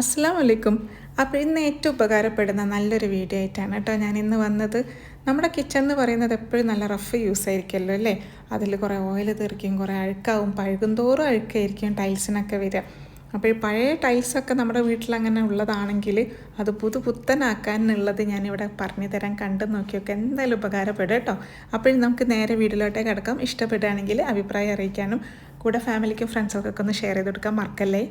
അസ്സാം വലൈക്കും അപ്പോൾ ഇന്ന് ഏറ്റവും ഉപകാരപ്പെടുന്ന നല്ലൊരു വീഡിയോ ആയിട്ടാണ് കേട്ടോ ഞാൻ ഇന്ന് വന്നത്. നമ്മുടെ കിച്ചൺ എന്ന് പറയുന്നത് എപ്പോഴും നല്ല റഫ് യൂസ് ആയിരിക്കുമല്ലോ അല്ലേ? അതിൽ കുറേ ഓയിൽ തെറിക്കും കുറേ അഴുക്കാവും പഴുകും തോറും അഴുക്കായിരിക്കും ടൈൽസിനൊക്കെ വരിക. അപ്പോൾ ഈ പഴയ ടൈൽസൊക്കെ നമ്മുടെ വീട്ടിൽ അങ്ങനെ ഉള്ളതാണെങ്കിൽ അത് പുതു പുത്തനാക്കാനുള്ളത് ഞാനിവിടെ പറഞ്ഞു തരാൻ കണ്ടു നോക്കിയൊക്കെ എന്തായാലും ഉപകാരപ്പെടും കേട്ടോ. അപ്പോഴും നമുക്ക് നേരെ വീട്ടിലോട്ടേ കിടക്കാം. ഇഷ്ടപ്പെടുകയാണെങ്കിൽ അഭിപ്രായം അറിയിക്കാനും കൂടെ ഫാമിലിക്കും ഫ്രണ്ട്സൊക്കെ ഒന്ന് ഷെയർ ചെയ്ത് കൊടുക്കാൻ മറക്കല്ലേ?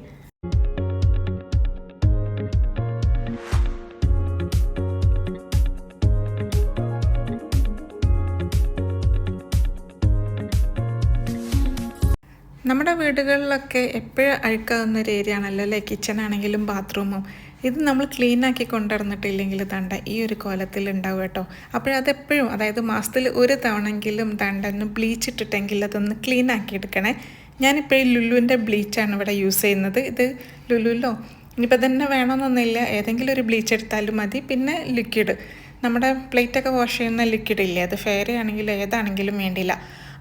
നമ്മുടെ വീടുകളിലൊക്കെ എപ്പോഴും അഴുക്കാവുന്ന ഒരു ഏരിയ ആണല്ലോ അല്ലേ? കിച്ചൺ ആണെങ്കിലും ബാത്റൂമും ഇത് നമ്മൾ ക്ലീൻ ആക്കി കൊണ്ടുവന്നിട്ടില്ലെങ്കിൽ തണ്ട ഈ ഒരു കോലത്തിൽ ഉണ്ടാവും കേട്ടോ. അപ്പോഴതെപ്പോഴും അതായത് മാസത്തിൽ ഒരു തവണെങ്കിലും തണ്ട ഒന്ന് ബ്ലീച്ച് ഇട്ടിട്ടെങ്കിൽ അതൊന്ന് ക്ലീൻ ആക്കി എടുക്കണേ. ഞാനിപ്പോഴും ലുലുവിന്റെ ബ്ലീച്ചാണ് ഇവിടെ യൂസ് ചെയ്യുന്നത്. ഇത് ലുലുലോ? ഇനിയിപ്പോൾ തന്നെ വേണമെന്നൊന്നുമില്ല ഏതെങ്കിലും ഒരു ബ്ലീച്ച് എടുത്താലും മതി. പിന്നെ ലിക്വിഡ് നമ്മുടെ പ്ലേറ്റൊക്കെ വാഷ് ചെയ്യുന്ന ലിക്വിഡ് ഇല്ലേ? അത് ഫെയർ ആണെങ്കിലും ഏതാണെങ്കിലും വേണ്ടിയില്ല.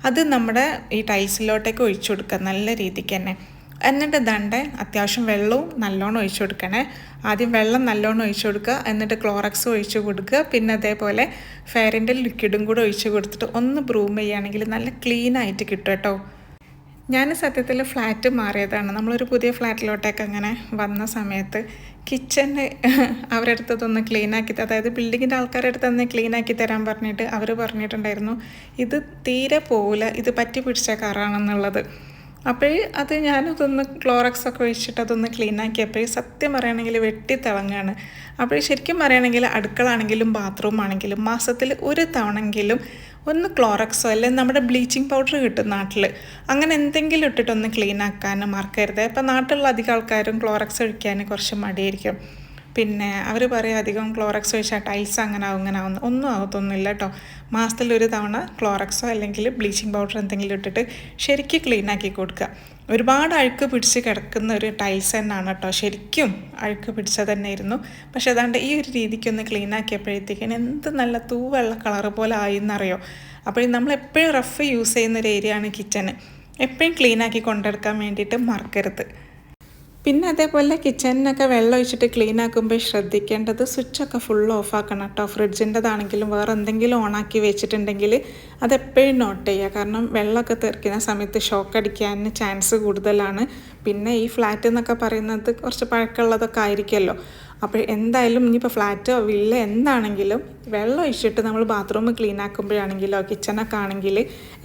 അത് നമ്മുടെ ഈ ടൈൽസിലോട്ടേക്ക് ഒഴിച്ചു കൊടുക്കുക. നല്ല രീതിക്ക് തന്നെ. എന്നിട്ട് ദണ്ട് അത്യാവശ്യം വെള്ളവും നല്ലോണം ഒഴിച്ചു കൊടുക്കണേ. ആദ്യം വെള്ളം നല്ലോണം ഒഴിച്ചു കൊടുക്കുക. എന്നിട്ട് ക്ലോറക്സ് ഒഴിച്ചു കൊടുക്കുക. പിന്നെ അതേപോലെ ഫെയറിന്റെ ലിക്വിഡും കൂടെ ഒഴിച്ചു കൊടുത്തിട്ട് ഒന്ന് ബ്രൂം ചെയ്യുകയാണെങ്കിൽ നല്ല ക്ലീൻ ആയിട്ട് കിട്ടും കേട്ടോ. ഞാൻ സത്യത്തിൽ ഫ്ലാറ്റ് മാറിയതാണ്. നമ്മളൊരു പുതിയ ഫ്ലാറ്റിലോട്ടേക്ക് അങ്ങനെ വന്ന സമയത്ത് കിച്ചണ് അവരുടെ അടുത്തതൊന്ന് ക്ലീൻ ആക്കി അതായത് ബിൽഡിങ്ങിന്റെ ആൾക്കാരുടെ അടുത്ത് തന്നെ ക്ലീൻ ആക്കി തരാൻ പറഞ്ഞിട്ട് അവർ പറഞ്ഞിട്ടുണ്ടായിരുന്നു ഇത് തീരെ പോവില്ല ഇത് പറ്റി പിടിച്ച കാറാണെന്നുള്ളത് അപ്പോൾ അത് ഞാനതൊന്ന് ക്ലോറക്സ് ഒക്കെ ഒഴിച്ചിട്ട് അതൊന്ന് ക്ലീൻ ആക്കിയപ്പോൾ സത്യം പറയുകയാണെങ്കിൽ വെട്ടി തിളങ്ങാണ്. അപ്പോൾ ശരിക്കും പറയുകയാണെങ്കിൽ അടുക്കളാണെങ്കിലും ബാത്റൂം ആണെങ്കിലും മാസത്തിൽ ഒരു തവണെങ്കിലും ഒന്ന് ക്ലോറക്സോ അല്ലെങ്കിൽ നമ്മുടെ ബ്ലീച്ചിങ് പൗഡർ കിട്ടും നാട്ടിൽ അങ്ങനെ എന്തെങ്കിലും ഇട്ടിട്ടൊന്ന് ക്ലീൻ ആക്കാനും മറക്കരുത്. ഇപ്പം നാട്ടിലുള്ള അധികം ആൾക്കാരും ക്ലോറക്സ് ഒഴിക്കാൻ കുറച്ച് മടിയായിരിക്കും. പിന്നെ അവർ പറയും അധികം ക്ലോറക്സ് ഒഴിച്ചാൽ ടൈൽസ് അങ്ങനെ ആവും ഇങ്ങനെ ആവുന്നു ഒന്നും ആവത്തൊന്നുമില്ല കേട്ടോ മാസത്തിൽ ഒരു തവണ ക്ലോറക്സോ അല്ലെങ്കിൽ ബ്ലീച്ചിങ് പൗഡർ എന്തെങ്കിലും ഇട്ടിട്ട് ശരിക്കും ക്ലീൻ ആക്കി കൊടുക്കുക. ഒരുപാട് അഴുക്ക് പിടിച്ച് കിടക്കുന്ന ഒരു ടൈൽസ് തന്നെയാണ് കേട്ടോ ശരിക്കും അഴുക്ക് പിടിച്ചത് തന്നെയായിരുന്നു. പക്ഷെ അതാണ്ട് ഈ ഒരു രീതിക്കൊന്ന് ക്ലീൻ ആക്കിയപ്പോഴത്തേക്കിന് എന്ത് നല്ല തൂവെള്ള കളർ പോലെ ആയി എന്നറിയോ? അപ്പോൾ നമ്മൾ എപ്പോഴും റഫ് യൂസ് ചെയ്യുന്ന ഒരു ഏരിയ ആണ് കിച്ചന് എപ്പോഴും ക്ലീൻ ആക്കി കൊണ്ടെടുക്കാൻ വേണ്ടിയിട്ട് മറക്കരുത്. പിന്നെ അതേപോലെ കിച്ചണിനൊക്കെ വെള്ളം ഒഴിച്ചിട്ട് ക്ലീൻ ആക്കുമ്പോൾ ശ്രദ്ധിക്കേണ്ടത് സ്വിച്ചൊക്കെ ഫുൾ ഓഫ് ആക്കണം കേട്ടോ ഫ്രിഡ്ജിന്റെതാണെങ്കിലും വേറെ എന്തെങ്കിലും ഓണാക്കി വെച്ചിട്ടുണ്ടെങ്കിൽ അതെപ്പോഴും നോട്ട് ചെയ്യുക. കാരണം വെള്ളമൊക്കെ തെറിക്കുന്ന സമയത്ത് ഷോക്ക് അടിക്കാൻ ചാൻസ് കൂടുതലാണ്. പിന്നെ ഈ ഫ്ലാറ്റ് എന്നൊക്കെ പറയുന്നത് കുറച്ച് പഴക്കമുള്ളതൊക്കെ ആയിരിക്കുമല്ലോ. അപ്പോൾ എന്തായാലും ഇനിയിപ്പോൾ ഫ്ലാറ്റോ വില്ല എന്താണെങ്കിലും വെള്ളം ഒഴിച്ചിട്ട് നമ്മൾ ബാത്റൂം ക്ലീൻ ആക്കുമ്പോഴാണെങ്കിലോ കിച്ചണൊക്കെ ആണെങ്കിൽ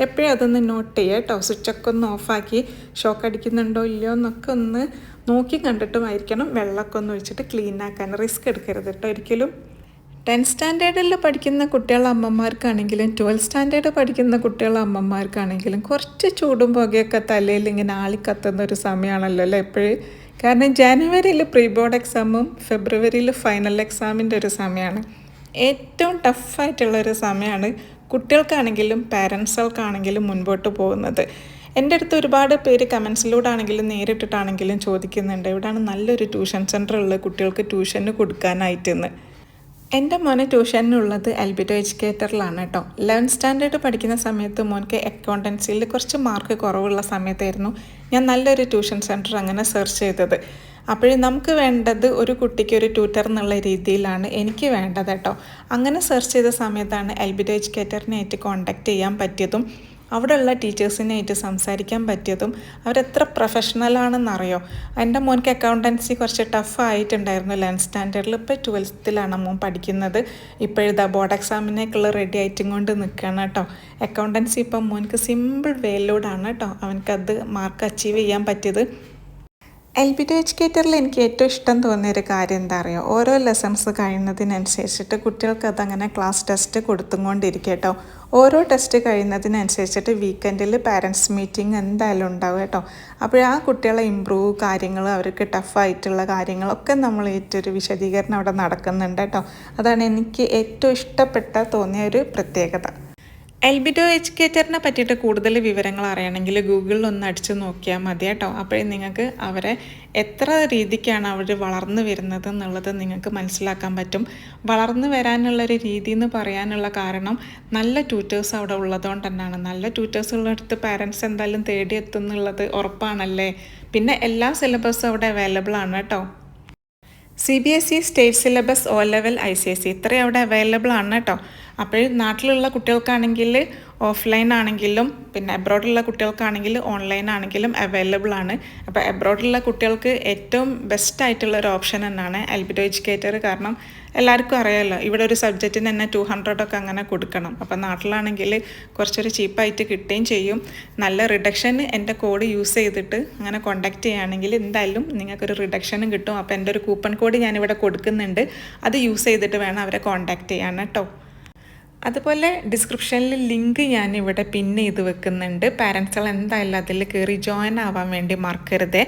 എപ്പോഴും അതൊന്ന് നോട്ട് ചെയ്യുക കേട്ടോ. സ്വിച്ചൊക്കെ ഒന്ന് ഓഫാക്കി ഷോക്ക് അടിക്കുന്നുണ്ടോ ഇല്ലയോ എന്നൊക്കെ ഒന്ന് നോക്കി കണ്ടിട്ടുമായിരിക്കണം. വെള്ളമൊക്കെ ഒന്ന് ഒഴിച്ചിട്ട് ക്ലീൻ ആക്കാൻ റിസ്ക് എടുക്കരുത് കേട്ടോ. ഒരിക്കലും ടെൻത്ത് സ്റ്റാൻഡേർഡിൽ പഠിക്കുന്ന കുട്ടികളുടെ അമ്മമാർക്കാണെങ്കിലും ട്വൽത്ത് സ്റ്റാൻഡേർഡ് പഠിക്കുന്ന കുട്ടികളുടെ അമ്മമാർക്കാണെങ്കിലും കുറച്ച് ചൂടും പുകയൊക്കെ തലയിൽ ഇങ്ങനെ ആളിക്കത്തുന്ന ഒരു സമയമാണല്ലോ അല്ലേ? എപ്പോഴും കാരണം ജാനുവരിയിൽ പ്രീ ബോർഡ് എക്സാമും ഫെബ്രുവരിയിൽ ഫൈനൽ എക്സാമിന്റെ ഒരു സമയമാണ് ഏറ്റവും ടഫായിട്ടുള്ള ഒരു സമയമാണ് കുട്ടികൾക്കാണെങ്കിലും പാരൻസുകൾക്കാണെങ്കിലും മുൻപോട്ട് പോകുന്നത്. എന്റെ അടുത്ത് ഒരുപാട് പേര് കമൻസിലൂടെ ആണെങ്കിലും നേരിട്ടിട്ടാണെങ്കിലും ചോദിക്കുന്നുണ്ട്. ഇവിടെയാണ് നല്ലൊരു ട്യൂഷൻ സെന്റർ ഉള്ളത് കുട്ടികൾക്ക് ട്യൂഷന് കൊടുക്കാനായിട്ടെന്ന്. എന്റെ മോനെ ട്യൂഷനുള്ളത് എൽബിറ്റോ എഡ്യൂക്കേറ്ററിലാണ് കേട്ടോ. ലെവൻ സ്റ്റാൻഡേർഡ് പഠിക്കുന്ന സമയത്ത് മോൻക്ക് അക്കൗണ്ടൻസിയിൽ കുറച്ച് മാർക്ക് കുറവുള്ള സമയത്തായിരുന്നു ഞാൻ നല്ലൊരു ട്യൂഷൻ സെന്റർ അങ്ങനെ സെർച്ച് ചെയ്തത്. അപ്പോഴേ നമുക്ക് വേണ്ടത് ഒരു കുട്ടിക്ക് ഒരു ട്യൂറ്റർ എന്നുള്ള രീതിയിലാണ് എനിക്ക് വേണ്ടത് കേട്ടോ. അങ്ങനെ സെർച്ച് ചെയ്ത സമയത്താണ് എൽബിറ്റോ എഡ്യൂക്കേറ്ററിനായിട്ട് കോൺടാക്റ്റ് ചെയ്യാൻ പറ്റിയതും അവിടെയുള്ള ടീച്ചേഴ്സിനായിട്ട് സംസാരിക്കാൻ പറ്റിയതും അവരെത്ര പ്രൊഫഷണലാണെന്നറിയോ? എന്റെ മോൻക്ക് അക്കൗണ്ടൻസി കുറച്ച് ടഫ് ലെവൻത്ത് സ്റ്റാൻഡേർഡിൽ ഇപ്പോൾ ട്വൽത്തിലാണ് മോൻ പഠിക്കുന്നത്. ഇപ്പോഴത്തെ ബോർഡ് എക്സാമിനേക്കുള്ള റെഡി ആയിട്ടും കൊണ്ട് നിൽക്കണം കേട്ടോ. അക്കൗണ്ടൻസി ഇപ്പം മോൻക്ക് സിമ്പിൾ വേയിലൂടാണ് കേട്ടോ. അവനക്കത് മാർക്ക് അച്ചീവ് ചെയ്യാൻ പറ്റിയത്. എൽ പി ടു എഡ്യൂക്കേറ്ററിൽ എനിക്ക് ഏറ്റവും ഇഷ്ടം തോന്നിയൊരു കാര്യം എന്താ പറയുക ഓരോ ലെസൺസ് കഴിയുന്നതിനനുസരിച്ചിട്ട് കുട്ടികൾക്ക് അതങ്ങനെ ക്ലാസ് ടെസ്റ്റ് കൊടുത്തുകൊണ്ടിരിക്കും കേട്ടോ. ഓരോ ടെസ്റ്റ് കഴിയുന്നതിനനുസരിച്ചിട്ട് വീക്കെൻഡിൽ പാരൻസ് മീറ്റിംഗ് എന്തായാലും ഉണ്ടാവും കേട്ടോ. അപ്പോൾ ആ കുട്ടികളെ ഇമ്പ്രൂവ് കാര്യങ്ങൾ അവർക്ക് ടഫായിട്ടുള്ള കാര്യങ്ങളൊക്കെ നമ്മൾ ഏറ്റൊരു വിശദീകരണം അവിടെ നടക്കുന്നുണ്ട് കേട്ടോ. അതാണ് എനിക്ക് ഏറ്റവും ഇഷ്ടപ്പെട്ട തോന്നിയ ഒരു പ്രത്യേകത. എൽബിഡോ എഡ്യൂക്കേറ്ററിനെ പറ്റിയിട്ട് കൂടുതൽ വിവരങ്ങൾ അറിയണമെങ്കിൽ ഗൂഗിളിൽ ഒന്ന് അടിച്ചു നോക്കിയാൽ മതി കേട്ടോ. അപ്പോഴേ നിങ്ങൾക്ക് അവരെ എത്ര രീതിക്കാണ് അവർ വളർന്നു വരുന്നത് എന്നുള്ളത് നിങ്ങൾക്ക് മനസ്സിലാക്കാൻ പറ്റും. വളർന്നു വരാനുള്ളൊരു രീതി എന്ന് പറയാനുള്ള കാരണം നല്ല ട്യൂറ്റേഴ്സ് അവിടെ ഉള്ളതുകൊണ്ട് തന്നെയാണ്. നല്ല ട്യൂറ്റേഴ്സുള്ളടുത്ത് പാരൻസ് എന്തായാലും തേടിയെത്തുന്നുള്ളത് ഉറപ്പാണല്ലേ? പിന്നെ എല്ലാ സിലബസും അവിടെ അവൈലബിൾ ആണ് കേട്ടോ. C B S E state syllabus O level I C S C ഇത്രയും അവിടെ അവൈലബിൾ ആണ് കേട്ടോ. അപ്പോൾ നാട്ടിലുള്ള കുട്ടികൾക്കാണെങ്കിൽ ഓഫ്ലൈൻ ആണെങ്കിലും പിന്നെ അബ്രോഡുള്ള കുട്ടികൾക്കാണെങ്കിൽ ഓൺലൈൻ ആണെങ്കിലും അവൈലബിൾ ആണ്. അപ്പോൾ അബ്രോഡുള്ള കുട്ടികൾക്ക് ഏറ്റവും ബെസ്റ്റ് ആയിട്ടുള്ള ഒരു ഓപ്ഷൻ തന്നെയാണ് അൽബിഡോ എഡ്യൂക്കേറ്റർ കാരണം എല്ലാവർക്കും അറിയാമല്ലോ ഇവിടെ ഒരു സബ്ജക്റ്റിന് തന്നെ ടു ഹൺഡ്രഡൊക്കെ അങ്ങനെ കൊടുക്കണം. അപ്പോൾ നാട്ടിലാണെങ്കിൽ കുറച്ചൊരു ചീപ്പായിട്ട് കിട്ടുകയും ചെയ്യും. നല്ല റിഡക്ഷൻ എന്റെ കോഡ് യൂസ് ചെയ്തിട്ട് അങ്ങനെ കോണ്ടാക്ട് ചെയ്യുകയാണെങ്കിൽ എന്തായാലും നിങ്ങൾക്കൊരു റിഡക്ഷനും കിട്ടും. അപ്പോൾ എന്റെ ഒരു കൂപ്പൺ കോഡ് ഞാനിവിടെ കൊടുക്കുന്നുണ്ട്. അത് യൂസ് ചെയ്തിട്ട് വേണം അവരെ കോണ്ടാക്ട് ചെയ്യാൻ കേട്ടോ. അതുപോലെ ഡിസ്ക്രിപ്ഷനിൽ ലിങ്ക് ഞാൻ ഇവിടെ പിൻ ചെയ്ത് വെക്കുന്നുണ്ട്. പാരൻസുകൾ എന്തായാലും അതിൽ കയറി ജോയിൻ ആവാൻ വേണ്ടി മറക്കരുത്.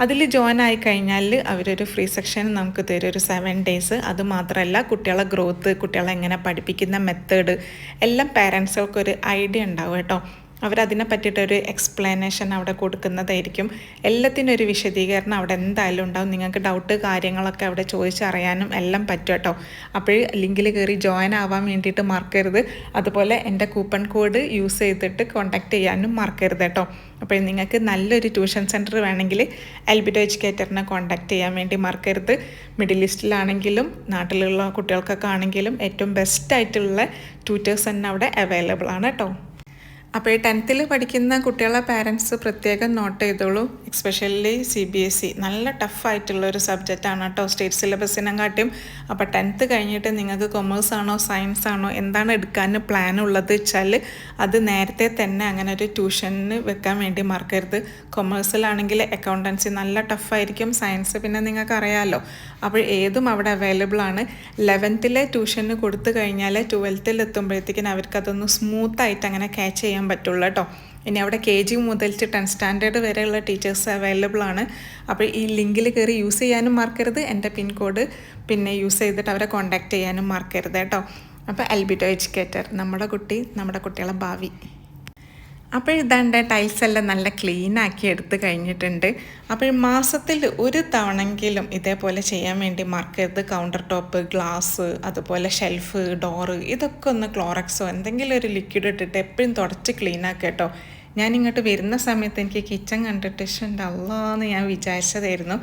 അതിൽ ജോയിൻ ആയി കഴിഞ്ഞാൽ അവരൊരു ഫ്രീ സെക്ഷൻ നമുക്ക് തരും. ഒരു സെവൻ ഡേയ്സ് അത് മാത്രമല്ല കുട്ടികളെ ഗ്രോത്ത് കുട്ടികളെ എങ്ങനെ പഠിപ്പിക്കുന്ന മെത്തേഡ് എല്ലാം പാരൻസുകൾക്കൊരു ഐഡിയ ഉണ്ടാവും കേട്ടോ. അവരതിനെ പറ്റിയിട്ടൊരു എക്സ്പ്ലനേഷൻ അവിടെ കൊടുക്കുന്നതായിരിക്കും. എല്ലാത്തിനും ഒരു വിശദീകരണം അവിടെ എന്തായാലും ഉണ്ടാവും. നിങ്ങൾക്ക് ഡൗട്ട് കാര്യങ്ങളൊക്കെ അവിടെ ചോദിച്ചറിയാനും എല്ലാം പറ്റും കേട്ടോ. അപ്പോൾ ലിങ്കിൽ കയറി ജോയിൻ ആവാൻ വേണ്ടിയിട്ട് മറക്കരുത്. അതുപോലെ എന്റെ കൂപ്പൺ കോഡ് യൂസ് ചെയ്തിട്ട് കോൺടാക്റ്റ് ചെയ്യാനും മറക്കരുത് കേട്ടോ. അപ്പോൾ നിങ്ങൾക്ക് നല്ലൊരു ട്യൂഷൻ സെന്റർ വേണമെങ്കിൽ എൽബിഡോ എഡ്യൂക്കേറ്ററിനെ കോൺടാക്റ്റ് ചെയ്യാൻ വേണ്ടി മറക്കരുത്. മിഡിൽ ഈസ്റ്റിലാണെങ്കിലും നാട്ടിലുള്ള കുട്ടികൾക്കൊക്കെ ആണെങ്കിലും ഏറ്റവും ബെസ്റ്റ് ആയിട്ടുള്ള ട്യൂറ്റേഴ്സ് തന്നെ അവിടെ അവൈലബിൾ ആണ് കേട്ടോ. അപ്പോൾ ഈ ടെൻത്തിൽ പഠിക്കുന്ന കുട്ടികളെ പാരൻസ് പ്രത്യേകം നോട്ട് ചെയ്തോളൂ. Especially C B S E നല്ല ടഫായിട്ടുള്ള ഒരു സബ്ജക്റ്റാണ് കേട്ടോ സ്റ്റേറ്റ് സിലബസിനെക്കാട്ടിയും അപ്പോൾ ടെൻത്ത് കഴിഞ്ഞിട്ട് നിങ്ങൾക്ക് കൊമേഴ്സ് ആണോ സയൻസ് ആണോ എന്താണ് എടുക്കാൻ പ്ലാൻ ഉള്ളത് വെച്ചാൽ അത് നേരത്തെ തന്നെ അങ്ങനെ ഒരു ട്യൂഷന് വെക്കാൻ വേണ്ടി മറക്കരുത്. കൊമേഴ്സിലാണെങ്കിൽ അക്കൗണ്ടൻസി നല്ല ടഫായിരിക്കും സയൻസ് പിന്നെ നിങ്ങൾക്ക് അറിയാമല്ലോ അപ്പോൾ ഏതും അവിടെ അവൈലബിൾ ആണ്. ലെവൻത്തിലെ ട്യൂഷന് കൊടുത്തു കഴിഞ്ഞാൽ ട്വൽത്തിൽ എത്തുമ്പോഴത്തേക്കും അവർക്കതൊന്ന് സ്മൂത്തായിട്ട് അങ്ങനെ ക്യാച്ച് ചെയ്യാൻ പറ്റുള്ളൂ കേട്ടോ ഇനി അവിടെ കെ ജി മുതൽ ടെൻ സ്റ്റാൻഡേർഡ് വരെയുള്ള ടീച്ചേഴ്സ് അവൈലബിൾ ആണ്. അപ്പോൾ ഈ ലിങ്കിൽ കയറി യൂസ് ചെയ്യാനും മറക്കരുത്. എന്റെ പിൻകോഡ് പിന്നെ യൂസ് ചെയ്തിട്ട് അവരെ കോൺടാക്റ്റ് ചെയ്യാനും മറക്കരുത് കേട്ടോ. അപ്പോൾ അൽബിറ്റോ എഡ്യൂക്കേറ്റർ നമ്മുടെ കുട്ടി നമ്മുടെ കുട്ടികളെ ഭാവി. അപ്പോൾ ഇതാണ്ട് ടൈൽസ് എല്ലാം നല്ല ക്ലീൻ ആക്കി എടുത്ത് കഴിഞ്ഞിട്ടുണ്ട്. അപ്പോൾ മാസത്തിൽ ഒരു തവണെങ്കിലും ഇതേപോലെ ചെയ്യാൻ വേണ്ടി മറക്കരുത്. കൗണ്ടർ ടോപ്പ് ഗ്ലാസ് അതുപോലെ ഷെൽഫ് ഡോറ് ഇതൊക്കെ ഒന്ന് ക്ലോറക്സോ എന്തെങ്കിലും ഒരു ലിക്വിഡ് ഇട്ടിട്ട് എപ്പോഴും തുടച്ച് ക്ലീൻ കേട്ടോ. ഞാൻ ഇങ്ങോട്ട് വരുന്ന സമയത്ത് എനിക്ക് കിച്ചൺ കണ്ടിട്ട് എന്ന് ഞാൻ വിചാരിച്ചതായിരുന്നു.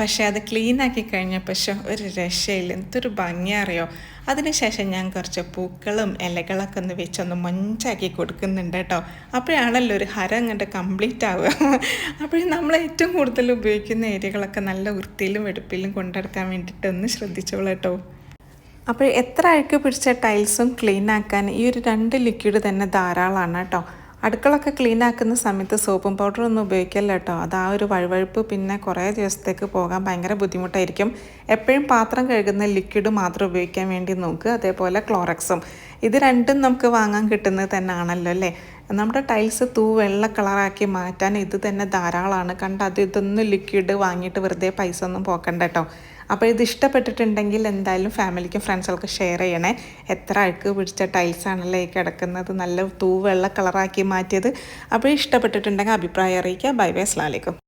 പക്ഷേ അത് ക്ലീൻ ആക്കി കഴിഞ്ഞപ്പോൾ ഒരു രക്ഷയില്ല. എന്തൊരു ഭംഗി അറിയോ? അതിനുശേഷം ഞാൻ കുറച്ച് പൂക്കളും ഇലകളൊക്കെ ഒന്ന് വെച്ചൊന്ന് മഞ്ചാക്കി കൊടുക്കുന്നുണ്ട് കേട്ടോ. അപ്പോഴാണല്ലോ ഒരു ഹരം അങ്ങോട്ട് കംപ്ലീറ്റ് ആവുക. അപ്പോഴും നമ്മൾ ഏറ്റവും കൂടുതൽ ഉപയോഗിക്കുന്ന ഏരിയകളൊക്കെ നല്ല വൃത്തിയിലും വെടുപ്പിലും കൊണ്ടെടുക്കാൻ വേണ്ടിയിട്ട് ഒന്ന് ശ്രദ്ധിച്ചോളൂ കേട്ടോ. അപ്പോൾ എത്ര അഴുക്ക് പിടിച്ച ടൈൽസും ക്ലീൻ ആക്കാൻ ഈ ഒരു രണ്ട് ലിക്വിഡ് തന്നെ ധാരാളമാണ് കേട്ടോ. അടുക്കളൊക്കെ ക്ലീൻ ആക്കുന്ന സമയത്ത് സോപ്പും പൗഡറൊന്നും ഉപയോഗിക്കല്ല കേട്ടോ അത് ആ ഒരു വഴുവഴുപ്പ് പിന്നെ കുറേ ദിവസത്തേക്ക് പോകാൻ ഭയങ്കര ബുദ്ധിമുട്ടായിരിക്കും. എപ്പോഴും പാത്രം കഴുകുന്ന ലിക്വിഡ് മാത്രം ഉപയോഗിക്കാൻ വേണ്ടി നോക്കുക അതേപോലെ ക്ലോറക്സും ഇത് രണ്ടും നമുക്ക് വാങ്ങാൻ കിട്ടുന്നത് തന്നെ ആണല്ലോ അല്ലേ? നമ്മുടെ ടൈൽസ് തൂ വെള്ള കളറാക്കി മാറ്റാൻ ഇത് തന്നെ ധാരാളമാണ് കണ്ട അത് ഇതൊന്നും ലിക്വിഡ് വാങ്ങിയിട്ട് വെറുതെ പൈസ ഒന്നും പോക്കണ്ട കേട്ടോ അപ്പോൾ ഇത് ഇഷ്ടപ്പെട്ടിട്ടുണ്ടെങ്കിൽ എന്തായാലും ഫാമിലിക്കും ഫ്രണ്ട്സുകൾക്ക് ഷെയർ ചെയ്യണേ. എത്ര അഴുക്ക് പിടിച്ച ടൈൽസ് ആണല്ലേ കിടക്കുന്നത്. നല്ല തൂ വെള്ള കളറാക്കി മാറ്റിയത്. അപ്പോൾ ഇഷ്ടപ്പെട്ടിട്ടുണ്ടെങ്കിൽ അഭിപ്രായം അറിയിക്കുക. Bye bye അസ്ലാലേക്കും